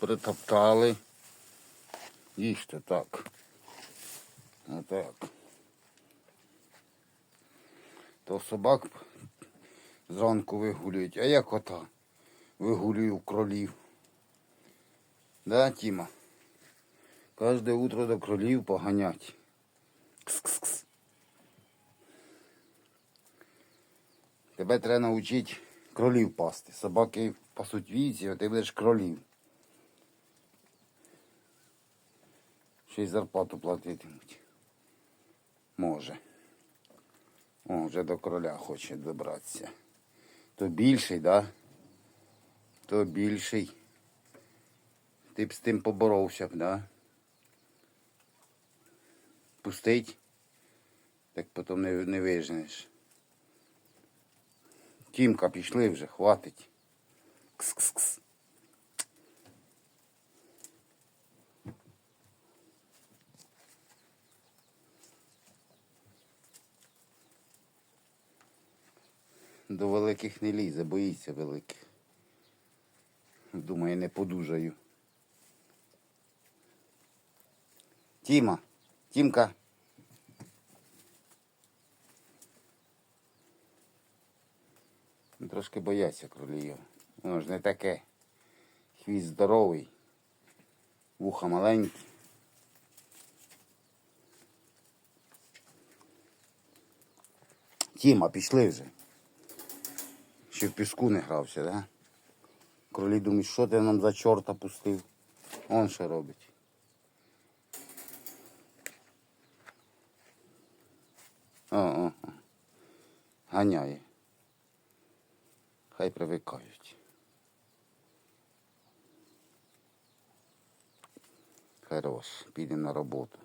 притоптали. Їжте так. Отак. То собак зранку вигулюють, а я кота вигулюю кролів. Да, Тіма? Кожне утро до кролів поганять. Кс-кс-кс. Тебе треба навчити кролів пасти. Собаки пасуть вівці, а ти будеш кролів. Ще й зарплату платитимуть. Може. О, вже до кроля хоче добратися. То більший, да? То більший. Ти б з тим поборовся б, да? Пустить, так потім не, не виженеш. Тімка, пішли вже, хватить. Кс-кс-кс. До великих не лізе, боїться великих. Думає, не подужаю. Тіма, Тімка. Трошки бояться кролів. Воно ж не таке. Хвіст здоровий, вуха маленькі. Тіма, пішли вже. Ще в піску не грався, да? Кролі думають, що ти нам за чорта пустив? Он що робить. О, о, о. Ганяє. Хай привикають. Хорош, піде на роботу.